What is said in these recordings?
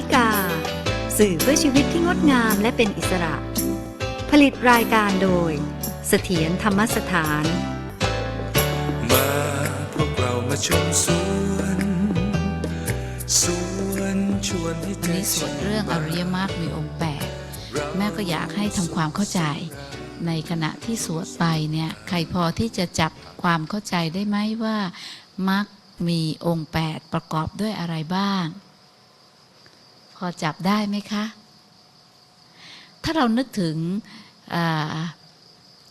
นิกา สื่อเพื่อชีวิตที่งดงามและเป็นอิสระ ผลิตรายการโดย เสถียรธรรมสถาน มาพวกเรามาชมสวนสวนชวนให้ใจในส่วนเรื่องอริยมรรคมีองค์แปดแม่ก็อยากให้ทำความเข้าใจ ในขณะที่สวดไปเนี่ยใครพอที่จะจับความเข้าใจได้ไหมว่ามรรคมีองค์แปดประกอบด้วยอะไรบ้างพ อจับได้ไหมคะ ถ้าเรานึกถึง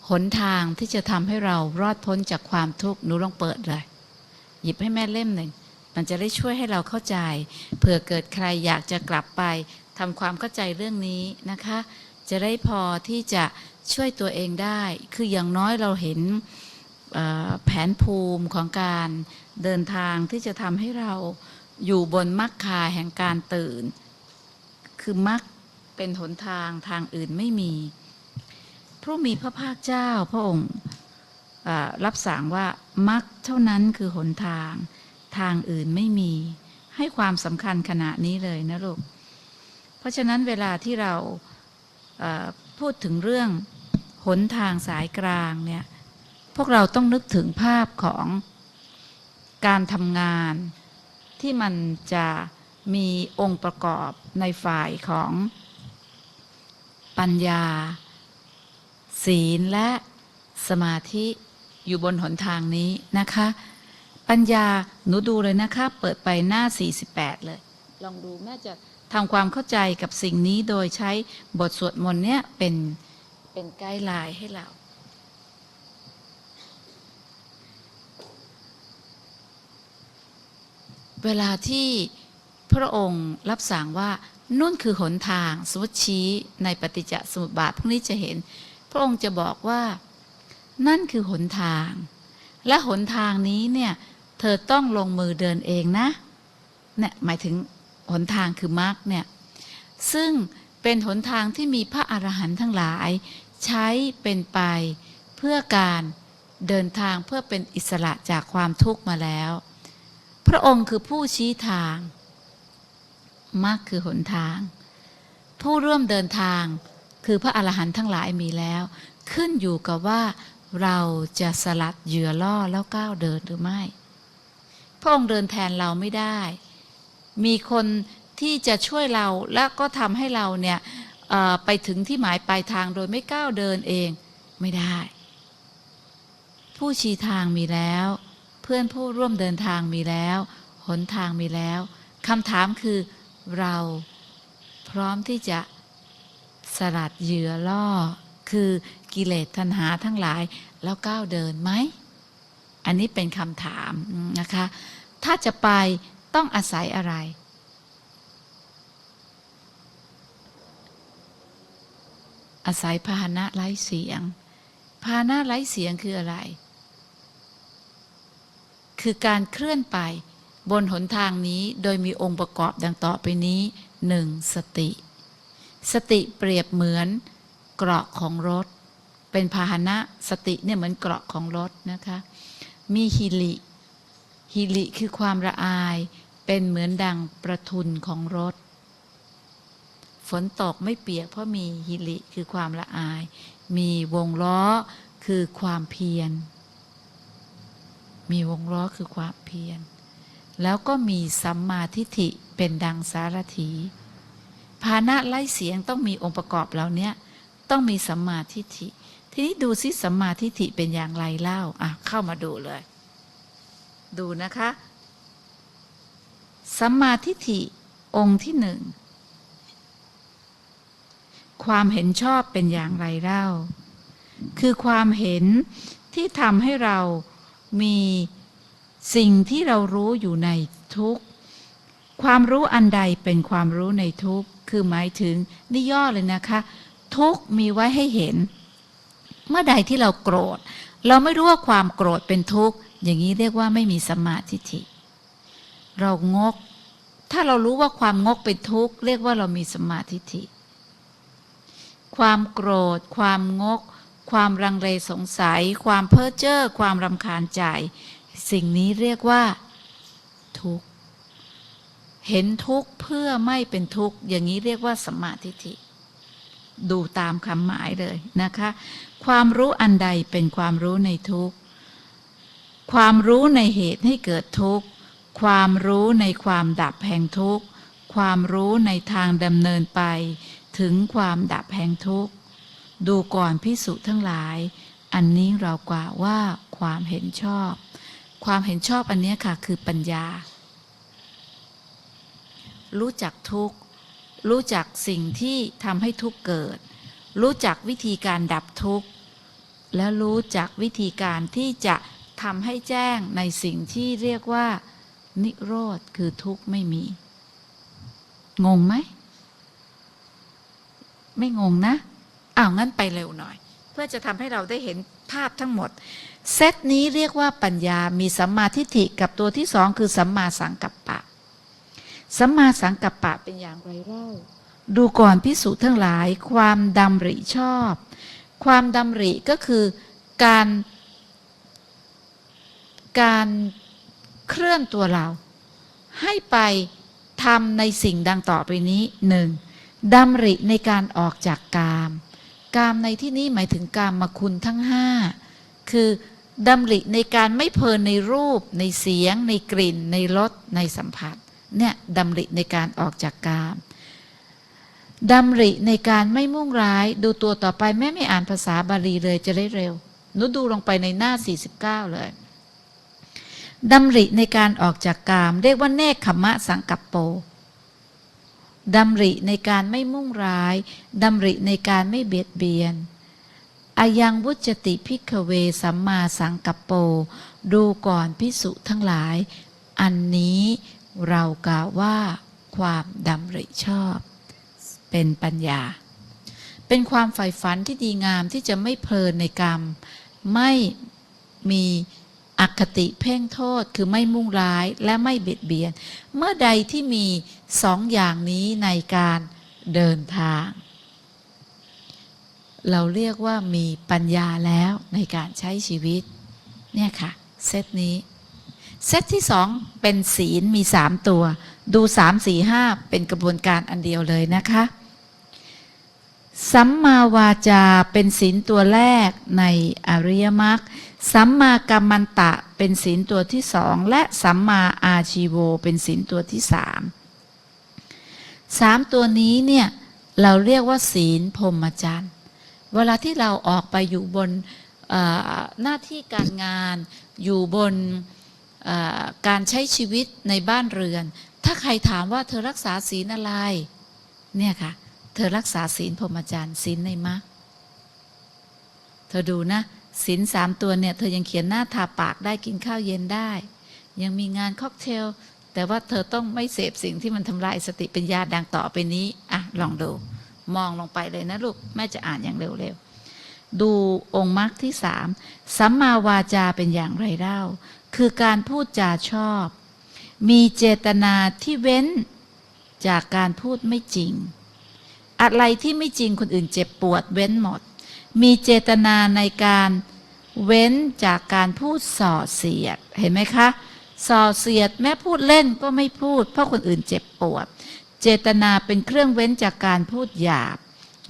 หนทางที่จะทำให้เรารอดพ้นจากความทุกข์หนูลองเปิดเลย หยิบให้แม่เล่มหนึ่ง มันจะได้ช่วยให้เราเข้าใจ เผื่อเกิดใครอยากจะกลับไปทำความเข้าใจเรื่องนี้นะคะ จะได้พอที่จะช่วยตัวเองได้ คืออย่างน้อยเราเห็นแผนภูมิของการเดินทางที่จะทำให้เราอยู่บนมรรคาแห่งการตื่น คือมรรคเป็นหนทางทางอื่นไม่มี พระมีพระภาคเจ้าพระองค์รับสั่งว่ามรรคเท่านั้นคือหนทางทางอื่นไม่มี ให้ความสำคัญขณะนี้เลยนะลูก เพราะฉะนั้นเวลาที่เราพูดถึงเรื่องหนทางสายกลางเนี่ยพวกเราต้องนึกถึงภาพของการทำงานที่มันจะ มีองค์ประกอบในฝ่ายของปัญญา ศีลและสมาธิอยู่บนหนทางนี้นะคะ ปัญญาหนูดูเลยนะคะ เปิดไปหน้า 48 เลย ลองดูแม่จะทำความเข้าใจกับสิ่งนี้โดยใช้บทสวดมนต์เนี่ยเป็นเป็นไกด์ไลน์ให้เราเวลาที่ พระองค์รับสั่งว่านุ่นคือหนทางสมมติชี้ในปฏิจจสมุปบาทพวกนี้จะเห็น พระองค์จะบอกว่า นั่นคือหนทาง และหนทางนี้เนี่ยเธอต้องลงมือเดินเองนะเนี่ยหมายถึงหนทางคือมรรคเนี่ยซึ่งเป็นหนทางที่มีพระอรหันต์ทั้งหลาย ใช้เป็นไปเพื่อการเดินทางเพื่อเป็นอิสระจากความทุกข์มาแล้ว พระองค์คือผู้ชี้ทาง มรรคคือหนทาง ผู้ร่วมเดินทางคือพระอรหันต์ทั้งหลายมีแล้ว ขึ้นอยู่กับว่าเราจะสลัดเหยื่อล่อแล้วก้าวเดินหรือไม่ พระองค์เดินแทนเราไม่ได้ มีคนที่จะช่วยเราและก็ทำให้เราเนี่ยไปถึงที่หมายปลายทางโดยไม่ก้าวเดินเองไม่ได้ ผู้ชี้ทางมีแล้ว เพื่อนผู้ร่วมเดินทางมีแล้ว หนทางมีแล้วคำถามคือ เราพร้อมที่จะสลัดเหยื่อล่อ คือกิเลสทันหาทั้งหลาย แล้วก้าวเดินไหม อันนี้เป็นคำถามนะคะ ถ้าจะไปต้องอาศัยอะไร อาศัยพาหนะไร้เสียง พาหนะไร้เสียงคืออะไร คือการเคลื่อนไป บนหนทางนี้โดยมีองค์ประกอบดังต่อไปนี้หนึ่งสติ สติเปรียบเหมือนเกราะของรถ เป็นพาหนะสติเนี่ยเหมือนเกราะของรถนะคะ มีฮิลิฮิลิคือความละอาย เป็นเหมือนดังประทุนของรถ ฝนตกไม่เปียกเพราะมีฮิลิคือความละอาย มีวงล้อคือความเพียร มีวงล้อคือความเพียร แล้วก็มีสัมมาทิฏฐิเป็นดังสารถีภาณะไล่เสียงต้องมีองค์ประกอบเหล่านี้ต้องมีสัมมาทิฏฐิ ทีนี้ดูซิสัมมาทิฏฐิเป็นอย่างไรเล่าอะเข้ามาดูเลย ดูนะคะสัมมาทิฏฐิองค์ที่หนึ่งความเห็นชอบเป็นอย่างไรเล่า คือความเห็นที่ทำให้เรามี สิ่งที่เรารู้อยู่ในทุกข์ความรู้อันใดเป็นความรู้ในทุกข์คือหมายถึงนี่ย่อเลยนะคะ ทุกข์มีไว้ให้เห็น เมื่อใดที่เราโกรธ เราไม่รู้ว่าความโกรธเป็นทุกข์ อย่างนี้เรียกว่าไม่มีสมาธิิเรางก ถ้าเรารู้ว่าความงกเป็นทุกข์ เรียกว่าเรามีสมมาธิฐิความโกรธ ความงก ความรังเลสงสัย ความเพ้อเจ้อความรำคาญใจ สิ่งนี้เรียกว่า ทุกข์ เห็นทุกข์เพื่อไม่เป็นทุกข์ อย่างนี้เรียกว่าสัมมาทิฏฐิ ดูตามคำหมายเลยนะคะ ความรู้อันใดเป็นความรู้ในทุกข์ ความรู้ในเหตุให้เกิดทุกข์ ความรู้ในความดับแห่งทุกข์ ความรู้ในทางดำเนินไป ถึงความดับแห่งทุกข์ ดูก่อนพิสุทั้งหลาย อันนี้เรากล่าวว่าความเห็นชอบ ความเห็นชอบอันนี้ค่ะ คือปัญญา รู้จักทุกข์ รู้จักสิ่งที่ทำให้ทุกข์เกิด รู้จักวิธีการดับทุกข์ และรู้จักวิธีการที่จะทำให้แจ้งในสิ่งที่เรียกว่า นิโรธคือทุกข์ไม่มี งงไหม ไม่งงนะอ้าวงั้นไปเร็วหน่อย เพื่อจะทำให้เราได้เห็นภาพทั้งหมด เซตนี้เรียกว่าปัญญามีสัมมาทิฏฐิกับตัวที่สองคือสัมมาสังกัปปะ สัมมาสังกัปปะเป็นอย่างไรเล่า ดูก่อนพิสูจน์ทั้งหลาย ความดำริชอบ ความดำริก็คือการ การเคลื่อนตัวเรา ให้ไปทำในสิ่งดังต่อไปนี้หนึ่งดำริในการออกจากกาม กามในที่นี้หมายถึงกามมาคุณทั้งห้าคือ ดำริในการไม่เพลินในรูป ในเสียง ในกลิ่น ในรสในสัมผัสเนี่ยดำริในการออกจากกามดำริในการไม่มุ่งร้ายดูตัวต่อไปแม่ไม่อ่านภาษาบาลีเลยจะได้เร็วหนุดูลงไปในหน้า 49 เลยดำริในการออกจากกาม เรียกว่าเนคขมะสังกัปโปดำริในการไม่มุ่งร้ายดำริในการไม่เบียดเบียน อายังวุจติพิกเวสัมมาสังกัปโป ดูก่อนพิสุทั้งหลาย อันนี้เรากล่าวว่าความดำริชอบ เป็นปัญญา เป็นความใฝ่ฝันที่ดีงามที่จะไม่เพลินในกรรม ไม่มีอคติเพ่งโทษคือไม่มุ่งร้ายและไม่เบียดเบียน เมื่อใดที่มีสองอย่างนี้ในการเดินทาง เราเรียกว่ามีปัญญาแล้วในการใช้ชีวิต เนี่ยค่ะ เซตนี้ เซตที่สองเป็นศีลมีสามตัว ดูสามสี่ห้าเป็นกระบวนการอันเดียวเลยนะคะ สัมมาวาจาเป็นศีลตัวแรกในอริยมรรคสัมมากัมมันตะเป็นศีลตัวที่สอง และสัมมาอาชีโวเป็นศีลตัวที่สามสามตัวนี้เนี่ย เราเรียกว่าศีลพรหมจรรย์ เวลาที่เราออกไปอยู่บนหน้าที่การงาน อยู่บนการใช้ชีวิตในบ้านเรือน ถ้าใครถามว่าเธอรักษาศีลอะไร เนี่ยค่ะ เธอรักษาศีลพรหมจรรย์ศีลในมรรคเธอดูนะศีลสามตัวเนี่ย เธอยังเขียนหน้าทาปากได้กินข้าวเย็นได้ ยังมีงานค็อกเทลแต่ว่าเธอต้องไม่เสพสิ่งที่มันทำลายสติปัญญาดังต่อไปนี้ อะ ลองดู มองลงไปเลยนะลูก แม่จะอ่านอย่างเร็วๆ ดูองค์มรรคที่สามสัมมาวาจาเป็นอย่างไรเล่า คือการพูดจาชอบ มีเจตนาที่เว้นจากการพูดไม่จริง อะไรที่ไม่จริงคนอื่นเจ็บปวดเว้นหมด มีเจตนาในการเว้นจากการพูดส่อเสียด เห็นไหมคะ ส่อเสียดแม้พูดเล่นก็ไม่พูด เพราะคนอื่นเจ็บปวด เจตนาเป็นเครื่องเว้นจากการพูดหยาบ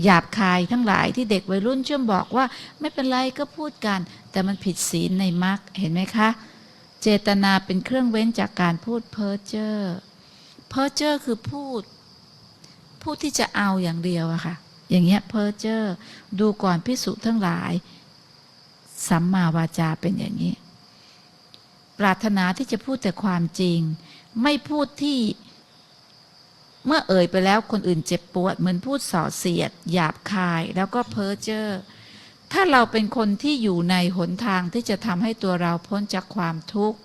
หยาบคายทั้งหลายที่เด็กวัยรุ่นเชื่อมบอกว่า ไม่เป็นไรก็พูดกัน แต่มันผิดศีลในมรรคเห็นไหมคะ เจตนาเป็นเครื่องเว้นจากการพูดเพ้อเจ้อเพ้อเจ้อคือพูด พูดที่จะเอาอย่างเดียวอะค่ะ อย่างเงี้ยเพ้อเจ้อดูก่อนพิสุทั้งหลาย สัมมาวาจาเป็นอย่างนี้ ปรารถนาที่จะพูดแต่ความจริง ไม่พูดที่ เมื่อเอ่ยไปแล้วคนอื่นเจ็บปวด เหมือนพูดส่อเสียด หยาบคายแล้วก็เพ้อเจ้อถ้าเราเป็นคนที่อยู่ในหนทางที่จะทำให้ตัวเราพ้นจากความทุกข์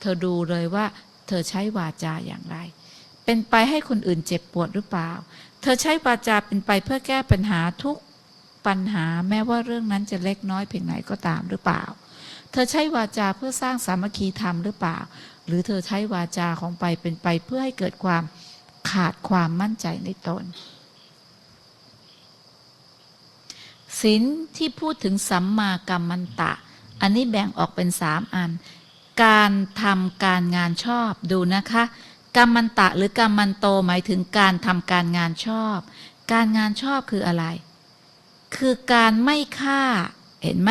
เธอดูเลยว่า เธอใช้วาจาอย่างไร เป็นไปให้คนอื่นเจ็บปวดหรือเปล่า เธอใช้วาจาเป็นไปเพื่อแก้ปัญหาทุกปัญหาแม้ว่าเรื่องนั้นจะเล็กน้อยเพียงไหนก็ตามหรือเปล่า เธอใช้วาจาเพื่อสร้างสามัคคีธรรมหรือเปล่า หรือเธอใช้วาจาของไปเป็นไปเพื่อให้เกิดความ ขาดความมั่นใจในตนศีลที่พูดถึงสัมมากัมมันตะ อันนี้แบ่งออกเป็นสามอัน การทำการงานชอบดูนะคะกรรมันตะหรือกรรมันโตหมายถึงการทำการงานชอบ การงานชอบคืออะไร คือการไม่ฆ่าเห็นไหม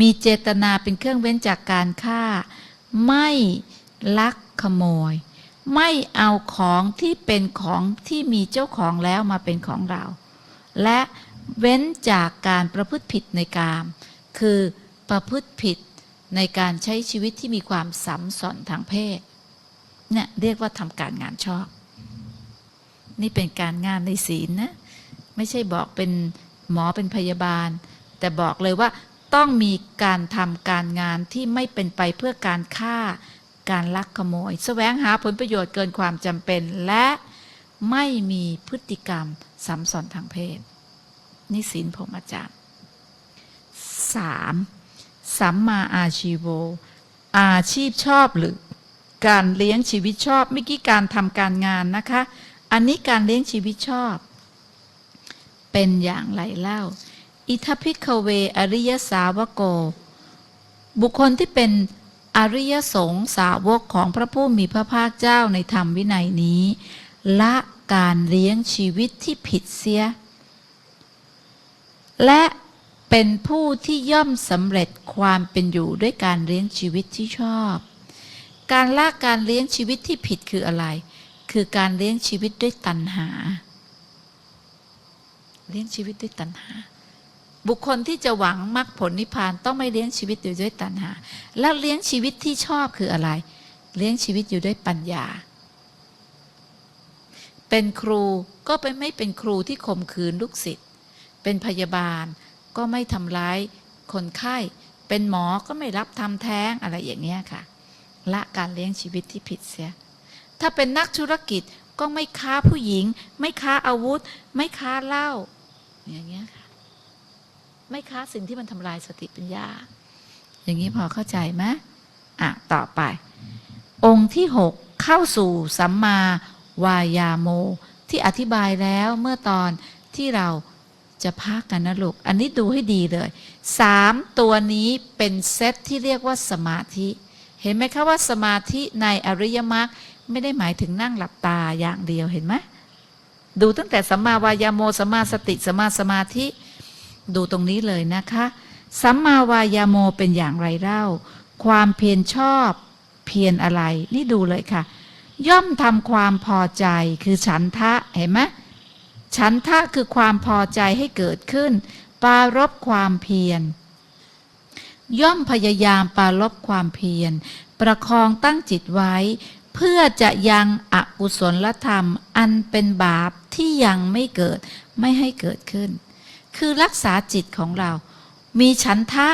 มีเจตนาเป็นเครื่องเว้นจากการฆ่า ไม่ลักขโมย ไม่เอาของที่เป็นของที่มีเจ้าของแล้วมาเป็นของเรา และเว้นจากการประพฤติผิดในกาม คือประพฤติผิดในการใช้ชีวิตที่มีความสัมสอนทางเพศ เนี่ยเรียกว่าทำการงานชอบ นี่เป็นการงานในศีลนะ ไม่ใช่บอกเป็นหมอเป็นพยาบาล แต่บอกเลยว่าต้องมีการทำการงานที่ไม่เป็นไปเพื่อการฆ่า การลักขโมย แสวงหาผลประโยชน์เกินความจำเป็น และไม่มีพฤติกรรมสัมสอนทางเพศนี่ศีลพรหมจรรย์สามสัมมาอาชีโว อาชีพชอบหรือ การเลี้ยงชีวิตชอบเมื่อกี้การทำการงานนะคะ อันนี้การเลี้ยงชีวิตชอบ เป็นอย่างไรเล่า อิทัพิกเว อริยสาวโก บุคคลที่เป็น อริยสงฆ์สาวกของพระผู้มีพระภาคเจ้าในธรรมวินัยนี้ ละการเลี้ยงชีวิตที่ผิดเสีย และเป็นผู้ที่ย่อมสำเร็จความเป็นอยู่ด้วยการเลี้ยงชีวิตที่ชอบ การละการเลี้ยงชีวิตที่ผิดคืออะไร คือการเลี้ยงชีวิตด้วยตัณหา เลี้ยงชีวิตด้วยตัณหา บุคคลที่จะหวังมรรคผลนิพพานต้องไม่เลี้ยงชีวิตอยู่ด้วยตัณหา แล้วเลี้ยงชีวิตที่ชอบคืออะไร เลี้ยงชีวิตอยู่ด้วยปัญญา เป็นครูก็ไปไม่เป็นครูที่ข่มขืนลูกศิษย์เป็นพยาบาลก็ไม่ทำร้ายคนไข้ เป็นหมอก็ไม่รับทำแท้งอะไรอย่างเงี้ยค่ะ ละการเลี้ยงชีวิตที่ผิดเสีย ถ้าเป็นนักธุรกิจก็ไม่ค้าผู้หญิง ไม่ค้าอาวุธ ไม่ค้าเหล้าอย่างเงี้ยค่ะ ไม่ค้าสิ่งที่มันทำลายสติปัญญา อย่างนี้พอเข้าใจไหมอะ ต่อไป องค์ที่หกเข้าสู่สัมมาวายาโม ที่อธิบายแล้วเมื่อตอนที่เราจะพักกันนะลูก อันนี้ดูให้ดีเลย สามตัวนี้เป็นเซตที่เรียกว่าสมาธิ เห็นไหมคะว่าสมาธิในอริยมรรคไม่ได้หมายถึงนั่งหลับตาอย่างเดียวเห็นไหมดูตั้งแต่สัมมาวายาโมสัมมาสติสัมมาสมาธิ ดูตรงนี้เลยนะคะสัมมาวายาโมเป็นอย่างไรเล่า ความเพียรชอบเพียรอะไร นี่ดูเลยค่ะ ย่อมทำความพอใจคือฉันทะเห็นไหมฉันทะคือความพอใจให้เกิดขึ้นปรารบความเพียร ย่อมพยายามปรารบความเพียร ประคองตั้งจิตไว้ เพื่อจะยังอกุศลธรรม อันเป็นบาปที่ยังไม่เกิดไม่ให้เกิดขึ้น คือรักษาจิตของเรา มีฉันทะ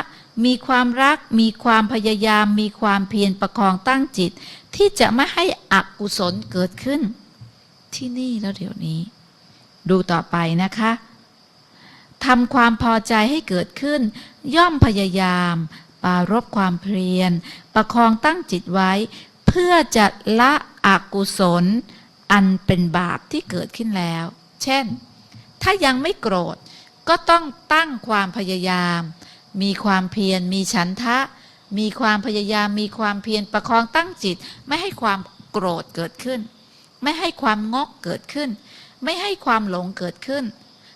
มีความรัก มีความพยายาม มีความเพียรประคองตั้งจิต ที่จะไม่ให้อกุศลเกิดขึ้น ที่นี่แล้วเดี๋ยวนี้ ดูต่อไปนะคะทำความพอใจให้เกิดขึ้น ย่อมพยายามปรารบความเพียร ประคองตั้งจิตไว้ เพื่อจะละอกุศล อันเป็นบาปที่เกิดขึ้นแล้ว เช่น ถ้ายังไม่โกรธ ก็ต้องตั้งความพยายาม มีความเพียร มีฉันทะ มีความพยายาม มีความเพียร ประคองตั้งจิต ไม่ให้ความโกรธเกิดขึ้น ไม่ให้ความงกเกิดขึ้น ไม่ให้ความหลงเกิดขึ้น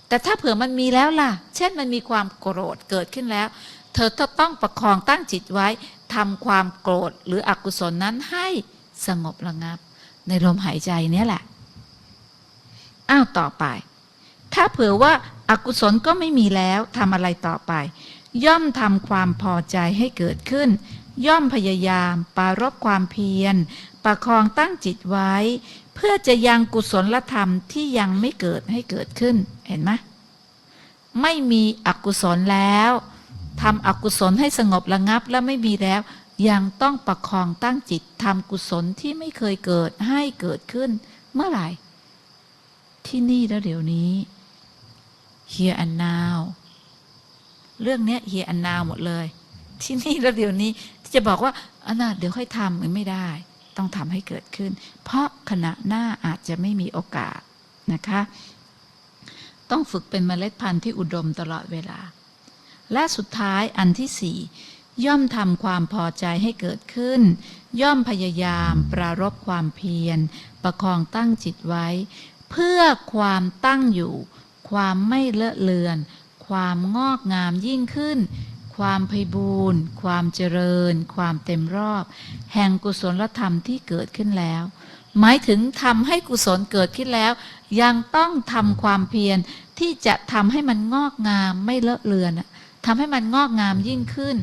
แต่ถ้าเผื่อมันมีแล้วล่ะ เช่นมันมีความโกรธเกิดขึ้นแล้ว เธอต้องประคองตั้งจิตไว้ทำความโกรธหรืออกุศลนั้นให้สงบระงับ ในลมหายใจนี้แหละ อ้าวต่อไป ถ้าเผื่อว่าอากุศลก็ไม่มีแล้วทำอะไรต่อไป ย่อมทำความพอใจให้เกิดขึ้น ย่อมพยายามปรารบความเพียร ประคองตั้งจิตไว้ เพื่อจะยังกุศลธรรมที่ยังไม่เกิดให้เกิดขึ้นเห็นไหมไม่มีอกุศลแล้วทำอกุศลให้สงบระงับและไม่มีแล้ว ยังต้องประคองตั้งจิตทำกุศลที่ไม่เคยเกิดให้เกิดขึ้น เมื่อไหร่ ที่นี่แล้วเดี๋ยวนี้ here and now เรื่องเนี้ย here and now หมดเลย ที่นี่แล้วเดี๋ยวนี้ที่จะบอกว่าอันน่ะเดี๋ยวค่อยทำมันไม่ได้ ต้องทำให้เกิดขึ้น เพราะขณะหน้าอาจจะไม่มีโอกาสนะคะ ต้องฝึกเป็นเมล็ดพันธุ์ที่อุดมตลอดเวลา และสุดท้ายอันที่สี่ย่อมทำความพอใจให้เกิดขึ้น ย่อมพยายามปรารบความเพียร ประคองตั้งจิตไว้ เพื่อความตั้งอยู่ ความไม่เลอะเลือน ความงอกงามยิ่งขึ้น ความไพบูรณ์ ความเจริญ ความเต็มรอบ แห่งกุศลธรรมที่เกิดขึ้นแล้ว หมายถึงทำให้กุศลเกิดขึ้นแล้ว ยังต้องทำความเพียรที่จะทำให้มันงอกงามไม่เลอะเลือนทำให้มันงอกงามยิ่งขึ้น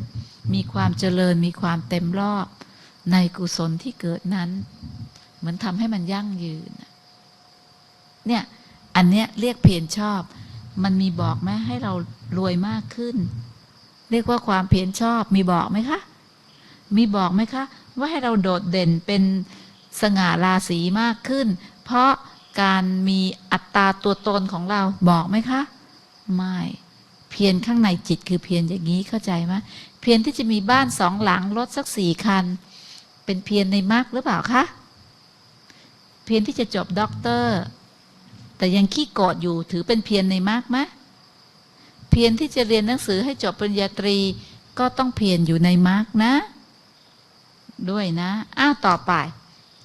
มีความเจริญมีความเต็มรอบ ในกุศลที่เกิดนั้น เหมือนทำให้มันยั่งยืน เนี่ย อันเนี้ยเรียกเพียรชอบ มันมีบอกไหมให้เรารวยมากขึ้น เรียกว่าความเพียรชอบมีบอกไหมคะ มีบอกไหมคะ ว่าให้เราโดดเด่นเป็นสง่าราศีมากขึ้น เพราะการมีอัตตาตัวตนของเราบอกไหมคะ ไม่ เพียรข้างในจิตคือเพียรอย่างนี้เข้าใจไหมเพียรที่จะมีบ้านสองหลังรถสักสี่คัน เป็นเพียรในมรรคหรือเปล่าคะ เพียรที่จะจบด็อกเตอร์ แต่ยังขี้โกรธอยู่ถือเป็นเพียรในมรรคไหมเพียรที่จะเรียนหนังสือให้จบปริญญาตรีก็ต้องเพียรอยู่ในมรรคนะ ด้วยนะ อ้าวต่อไป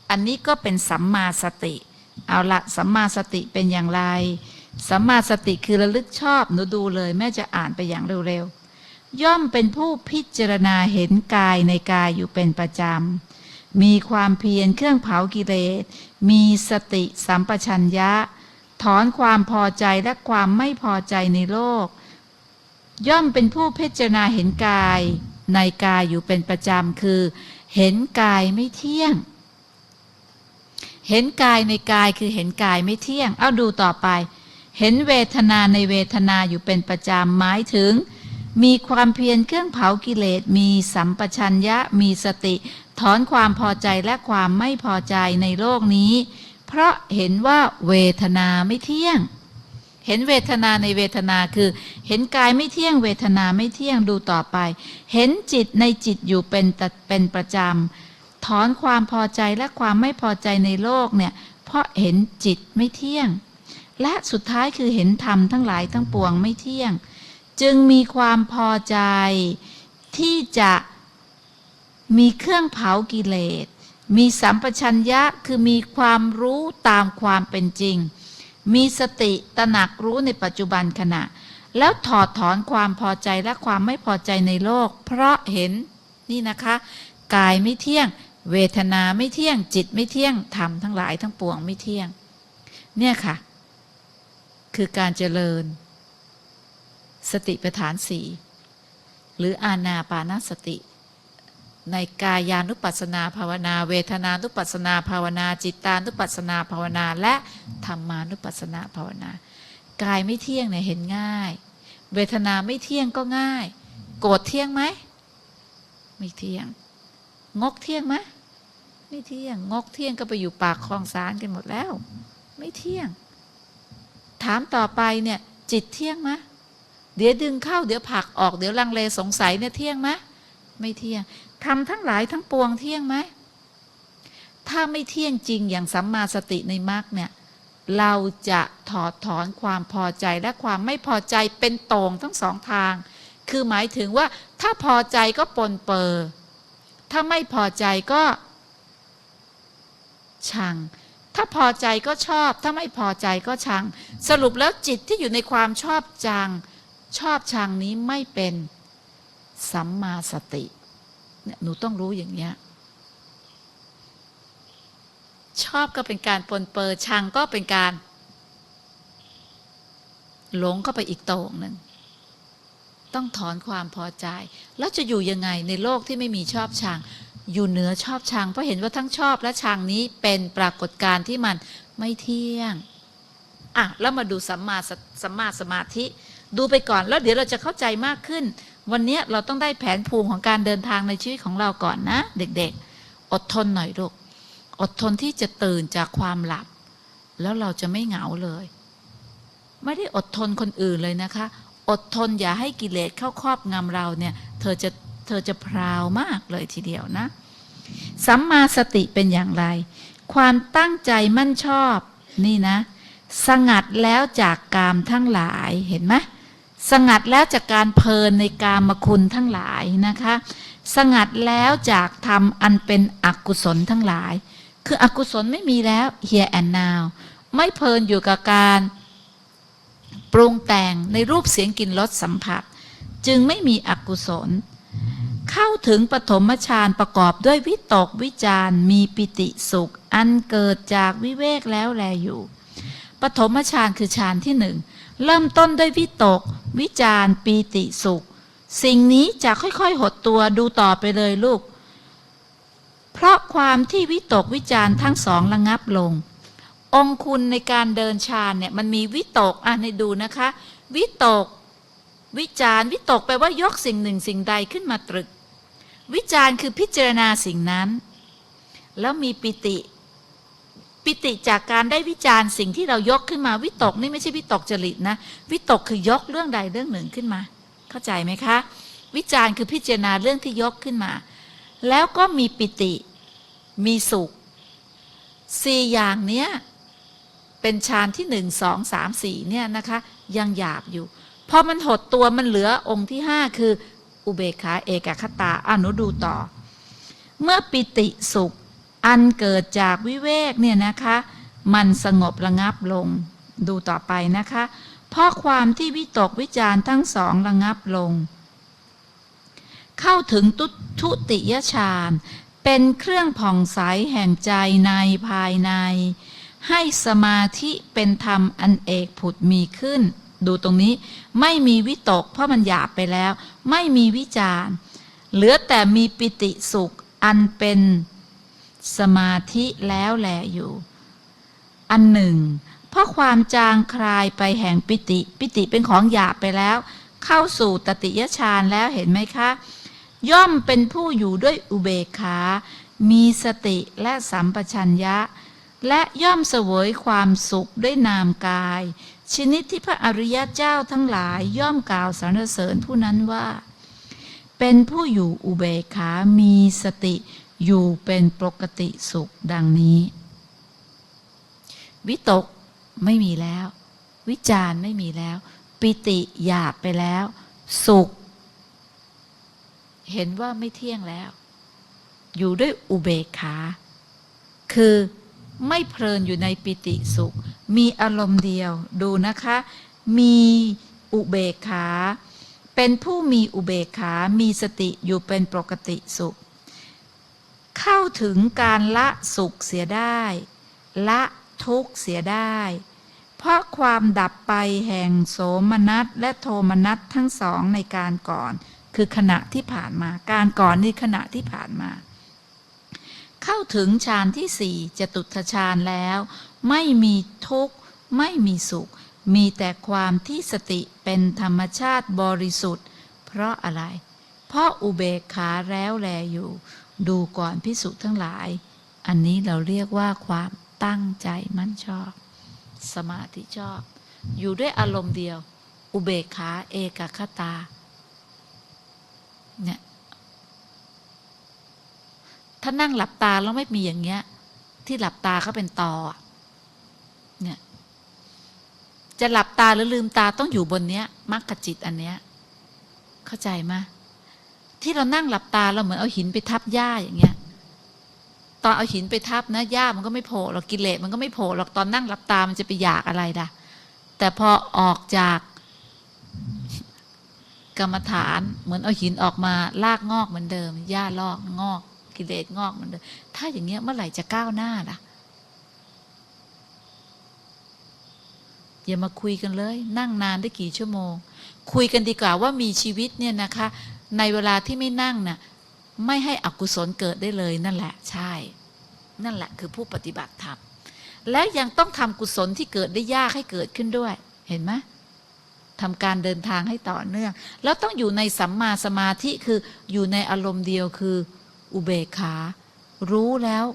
อันนี้ก็เป็นสัมมาสติ เอาละสัมมาสติเป็นอย่างไร สัมมาสติคือระลึกชอบหนูดูเลย แม่จะอ่านไปอย่างเร็วๆ ย่อมเป็นผู้พิจารณาเห็นกายในกายอยู่เป็นประจำ มีความเพียรเครื่องเผากิเลส มีสติสัมปชัญญะ ถอนความพอใจและความไม่พอใจในโลก ย่อมเป็นผู้พิจารณาเห็นกาย ในกายอยู่เป็นประจำคือ เห็นกายไม่เที่ยง เห็นกายในกายคือเห็นกายไม่เที่ยง เอาดูต่อไป เห็นเวทนาในเวทนาอยู่เป็นประจำหมายถึง มีความเพียรเครื่องเผากิเลส มีสัมปชัญญะ มีสติ ถอนความพอใจและความไม่พอใจในโลกนี้ เพราะเห็นว่าเวทนาไม่เที่ยง เห็นเวทนาในเวทนาคือ เห็นกายไม่เที่ยง เวทนาไม่เที่ยงดูต่อไป เห็นจิตในจิตอยู่เป็นตะเป็นประจำถอนความพอใจและความไม่พอใจในโลกเนี่ยเพราะเห็นจิตไม่เที่ยง และสุดท้ายคือเห็นธรรมทั้งหลายทั้งปวงไม่เที่ยง จึงมีความพอใจที่จะมีเครื่องเผากิเลส มีสัมปชัญญะคือมีความรู้ตามความเป็นจริง มีสติตระหนักรู้ในปัจจุบันขณะ แล้วถอดถอนความพอใจและความไม่พอใจในโลก เพราะเห็นนี่นะคะ กายไม่เที่ยง เวทนาไม่เที่ยง จิตไม่เที่ยงธรรมทั้งหลายทั้งปวงไม่เที่ยง เนี่ยค่ะ คือการเจริญ สติปัฏฐานสี่หรืออานาปานสติ ในกายานุปัสสนาภาวนา เวทนานุปัสสนาภาวนา จิตานุปัสสนาภาวนา และธรรมานุปัสสนาภาวนากายไม่เที่ยงเนี่ยเห็นง่าย เวทนาไม่เที่ยงก็ง่าย โกรธเที่ยงไหมไม่เที่ยง งกเที่ยงไหมไม่เที่ยง งกเที่ยงก็ไปอยู่ปากคลองสารกันหมดแล้ว ไม่เที่ยง ถามต่อไปเนี่ย จิตเที่ยงไหมเดี๋ยวดึงเข้าเดี๋ยวผลักออกเดี๋ยวลังเลสงสัยเนี่ยเที่ยงไหมไม่เที่ยง ทำทั้งหลายทั้งปวงเที่ยงไหม ถ้าไม่เที่ยงจริงอย่างสัมมาสติในมรรคเนี่ย เราจะถอดถอนความพอใจและความไม่พอใจเป็นต่งทั้งสองทาง คือหมายถึงว่าถ้าพอใจก็ปนเปอร์ถ้าไม่พอใจก็ชัง ถ้าพอใจก็ชอบ ถ้าไม่พอใจก็ชัง สรุปแล้วจิตที่อยู่ในความชอบจัง ชอบชังนี้ไม่เป็นสัมมาสติ เนี่ยหนูต้องรู้อย่างเนี้ยชอบก็เป็นการปนเปอร์ชังก็เป็นการ หลงเข้าไปอีกโต่งหนึ่งต้องถอนความพอใจ แล้วจะอยู่ยังไงในโลกที่ไม่มีชอบชัง อยู่เหนือชอบชัง เพราะเห็นว่าทั้งชอบและชังนี้เป็นปรากฏการณ์ที่มันไม่เที่ยงอะแล้วมาดูสัมมาสัมมาสมาธิ ดูไปก่อนแล้วเดี๋ยวเราจะเข้าใจมากขึ้น วันนี้เราต้องได้แผนภูมิของการเดินทางในชีวิตของเราก่อนนะ เด็กๆ อดทนหน่อยลูก อดทนที่จะตื่นจากความหลับ แล้วเราจะไม่เหงาเลย ไม่ได้อดทนคนอื่นเลยนะคะ อดทนอย่าให้กิเลสเข้าครอบงำเราเนี่ย เธอจะเธอจะพราวมากเลยทีเดียวนะ สัมมาสติเป็นอย่างไร ความตั้งใจมั่นชอบนี่นะ สงัดแล้วจากกามทั้งหลายเห็นไหม สงัดแล้วจากการเพลินในกามคุณทั้งหลายนะคะ สงัดแล้วจากทำอันเป็นอกุศลทั้งหลาย คืออกุศลไม่มีแล้ว here and now ไม่เพลินอยู่กับการปรุงแต่งในรูปเสียงกลิ่นรสสัมผัส จึงไม่มีอกุศล เข้าถึงปฐมฌานประกอบด้วยวิตกวิจารมีปิติสุข อันเกิดจากวิเวกแล้วแลอยู่ ปฐมฌานคือฌานที่หนึ่ง เริ่มต้นด้วยวิตก วิจารปีติสุข สิ่งนี้จะค่อย ๆ หดตัวดูต่อไปเลยลูก เพราะความที่วิตกวิจารทั้งสองระงับลง องคุณในการเดินฌานเนี่ยมันมีวิตกอะในดูนะคะ วิตก วิจารวิตกแปลว่ายกสิ่งหนึ่งสิ่งใดขึ้นมาตรึก วิจารคือพิจารณาสิ่งนั้น แล้วมีปิติ ปิติจากการได้วิจารณ์สิ่งที่เรายกขึ้นมาวิตกนี่ไม่ใช่วิตกจริตนะวิตกคือยกเรื่องใดเรื่องหนึ่งขึ้นมา เข้าใจไหมคะ วิจารณ์คือพิจารณาเรื่องที่ยกขึ้นมา แล้วก็มีปิติ มีสุขสี่อย่างเนี้ยเป็นฌานที่หนึ่งสองสามสี่เนี่ยนะคะ ยังหยาบอยู่พอมันหดตัวมันเหลือองค์ที่ห้าคือ อุเบกขาเอกคตาอนุดูต่อ เมื่อปิติสุข อันเกิดจากวิเวกเนี่ยนะคะ มันสงบระงับลง ดูต่อไปนะคะ เพราะความที่วิตกวิจารทั้งสองระงับลง เข้าถึงตุทุติยฌานเป็นเครื่องผ่องใสแห่งใจในภายใน ให้สมาธิเป็นธรรมอันเอกผุดมีขึ้น ดูตรงนี้ไม่มีวิตกเพราะมันหยาบไปแล้ว ไม่มีวิจารเหลือแต่มีปิติสุขอันเป็น สมาธิแล้วแหลอยู่ อันหนึ่ง เพราะความจางคลายไปแห่งปิติ ปิติเป็นของหยาบไปแล้ว เข้าสู่ตติยฌานแล้วเห็นไหมคะ ย่อมเป็นผู้อยู่ด้วยอุเบกขา มีสติและสัมปชัญญะ และย่อมเสวยความสุขด้วยนามกาย ชนิดที่พระอริยเจ้าทั้งหลายย่อมกล่าวสรรเสริญผู้นั้นว่า เป็นผู้อยู่อุเบกขา มีสติ อยู่เป็นปกติสุขดังนี้ วิตกไม่มีแล้ว วิจารไม่มีแล้ว ปิติหยาบไปแล้ว สุข เห็นว่าไม่เที่ยงแล้ว อยู่ด้วยอุเบกขา คือไม่เพลินอยู่ในปิติสุข มีอารมณ์เดียวดูนะคะ มีอุเบกขา เป็นผู้มีอุเบกขา มีสติอยู่เป็นปกติสุข เข้าถึงการละสุขเสียได้ ละทุกข์เสียได้ เพราะความดับไปแห่งโสมนัสและโทมนัสทั้งสองในการก่อน คือขณะที่ผ่านมาการก่อนนี่ขณะที่ผ่านมา เข้าถึงฌานที่สี่จตุทฌานแล้ว ไม่มีทุกข์ไม่มีสุข มีแต่ความที่สติเป็นธรรมชาติบริสุทธิ์ เพราะอะไร เพราะอุเบกขาแล้วแลอยู่ ดูก่อนพิสุทั้งหลาย อันนี้เราเรียกว่าความตั้งใจมั่นชอบ สมาธิชอบ อยู่ด้วยอารมณ์เดียว อุเบกขาเอกคตา เนี่ย ถ้านั่งหลับตาแล้วไม่มีอย่างเงี้ย ที่หลับตาเขาเป็นตออเนี่ย จะหลับตาหรือลืมตาต้องอยู่บนเนี้ยมรรคจิตอันเนี้ย เข้าใจไหม ที่เรานั่งหลับตาเราเหมือนเอาหินไปทับหญ้าอย่างเงี้ย ตอนเอาหินไปทับนะหญ้ามันก็ไม่โผล่หรอกกิเลสมันก็ไม่โผล่หรอกตอนนั่งหลับตามันจะไปอยากอะไรด่ะแต่พอออกจากกรรมฐานเหมือนเอาหินออกมาลากงอกเหมือนเดิมหญ้าลอกงอก กิเลสงอกเหมือนเดิม ถ้าอย่างเงี้ยเมื่อไหร่จะก้าวหน้าล่ะอย่ามาคุยกันเลย นั่งนานได้กี่ชั่วโมง คุยกันดีกว่าว่ามีชีวิตเนี่ยนะคะ ในเวลาที่ไม่นั่งน่ะไม่ให้อกุศลเกิดได้เลยนั่นแหละใช่ นั่นแหละคือผู้ปฏิบัติธรรมและยังต้องทำกุศลที่เกิดได้ยากให้เกิดขึ้นด้วย เห็นไหมทำการเดินทางให้ต่อเนื่อง แล้วต้องอยู่ในสัมมาสมาธิคืออยู่ในอารมณ์เดียวคือ อุเบกขา รู้แล้ว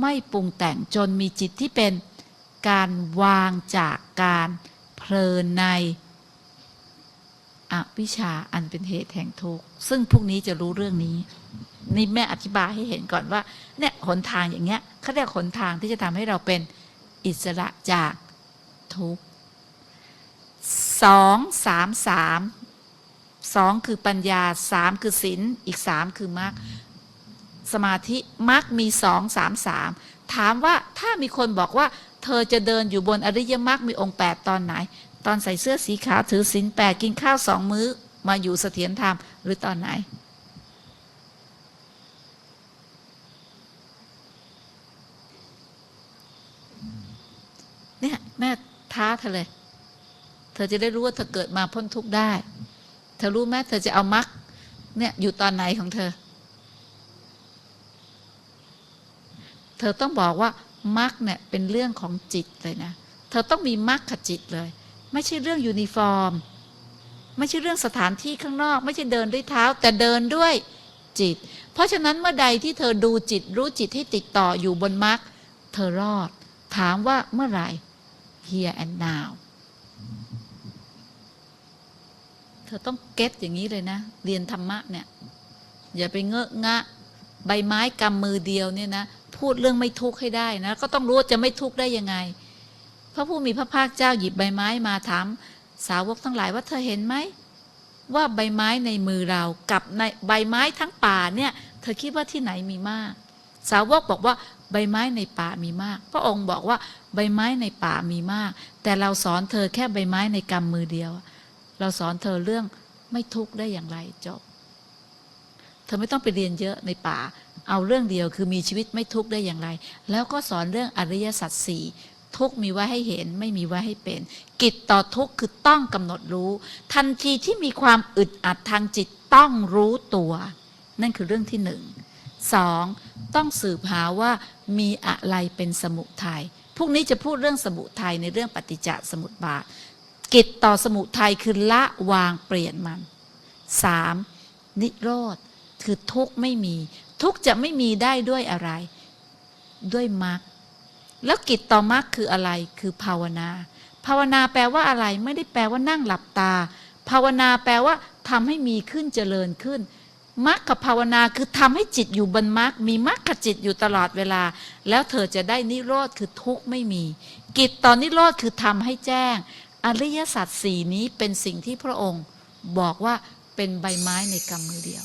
ไม่ปรุงแต่งจนมีจิตที่เป็นการวางจากการเพลินใน อวิชาอันเป็นเหตุแห่งทุกข์ซึ่งพวกนี้จะรู้เรื่องนี้ นี่แม่อธิบายให้เห็นก่อนว่าเนี่ยหนทางอย่างเงี้ยเขาเรียกหนทางที่จะทำให้เราเป็นอิสระจากทุกข์สสองสามสามสองคือปัญญาสามคือศีลอีกสามคือมรรคสมาธิมรรคมีสองสามสามถามว่าถ้ามีคนบอกว่า เธอจะเดินอยู่บนอริยมรรคมีองค์แปดตอนไหน ตอนใส่เสื้อสีขาวถือศีลแปดกินข้าวสองมื้อ มาอยู่เสถียรธรรมหรือตอนไหน เนี่ยแม่ท้าเธอเลย เธอจะได้รู้ว่าเธอเกิดมาพ้นทุกข์ได้ เธอรู้ไหมเธอจะเอามรรคเนี่ยอยู่ตอนไหนของเธอ เธอต้องบอกว่ามรรคเนี่ยเป็นเรื่องของจิตเลยนะ เธอต้องมีมรรคกับจิตเลย ไม่ใช่เรื่องยูนิฟอร์ม ไม่ใช่เรื่องสถานที่ข้างนอก ไม่ใช่เดินด้วยเท้า แต่เดินด้วยจิต เพราะฉะนั้นเมื่อใดที่เธอดูจิตรู้จิตที่ติดต่ออยู่บนมรรคเธอรอด ถามว่าเมื่อไหร่ here and now เธอต้องเก็ตอย่างนี้เลยนะ เรียนธรรมะเนี่ย อย่าไปเงอะงะ ใบไม้กำมือเดียวเนี่ยนะ พูดเรื่องไม่ทุกข์ให้ได้นะ ก็ต้องรู้ว่าจะไม่ทุกข์ได้ยังไง พระผู้มีพระภาคเจ้าหยิบใบไม้มาถาม สาวกทั้งหลายว่าเธอเห็นไหม ว่าใบไม้ในมือเรากับในใบไม้ทั้งป่าเนี่ย เธอคิดว่าที่ไหนมีมาก สาวกบอกว่าใบไม้ในป่ามีมาก พระองค์บอกว่าใบไม้ในป่ามีมาก แต่เราสอนเธอแค่ใบไม้ในกำมือเดียว เราสอนเธอเรื่องไม่ทุกข์ได้อย่างไรจบ เธอไม่ต้องไปเรียนเยอะในป่า เอาเรื่องเดียวคือมีชีวิตไม่ทุกข์ได้อย่างไร แล้วก็สอนเรื่องอริยสัจสี่ ทุกมีไว้ให้เห็น ไม่มีไว้ให้เป็น กิจต่อทุกคือต้องกำหนดรู้ ทันทีที่มีความอึดอัดทางจิตต้องรู้ตัว นั่นคือเรื่องที่หนึ่งสองต้องสืบหาว่ามีอะไรเป็นสมุทัยพวกนี้จะพูดเรื่องสมุทัยในเรื่องปฏิจจสมุปบาท กิจต่อสมุทัยคือละวางเปลี่ยนมันสามนิโรธคือทุกข์ไม่มี ทุกข์จะไม่มีได้ด้วยอะไร ด้วยมรรค แล้วกิจต่อมรรคคืออะไรคือภาวนา ภาวนาแปลว่าอะไรไม่ได้แปลว่านั่งหลับตา ภาวนาแปลว่าทำให้มีขึ้นเจริญขึ้นมรรคกับภาวนาคือทำให้จิตอยู่บนมรรคมีมรรคกับจิตอยู่ตลอดเวลา แล้วเธอจะได้นิโรธคือทุกข์ไม่มี กิจตอนนิโรธคือทำให้แจ้ง อริยสัจสี่นี้เป็นสิ่งที่พระองค์ บอกว่าเป็นใบไม้ในกำมือเดียว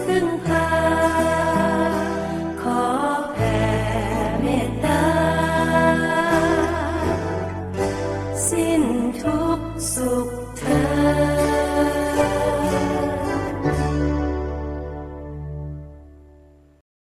10230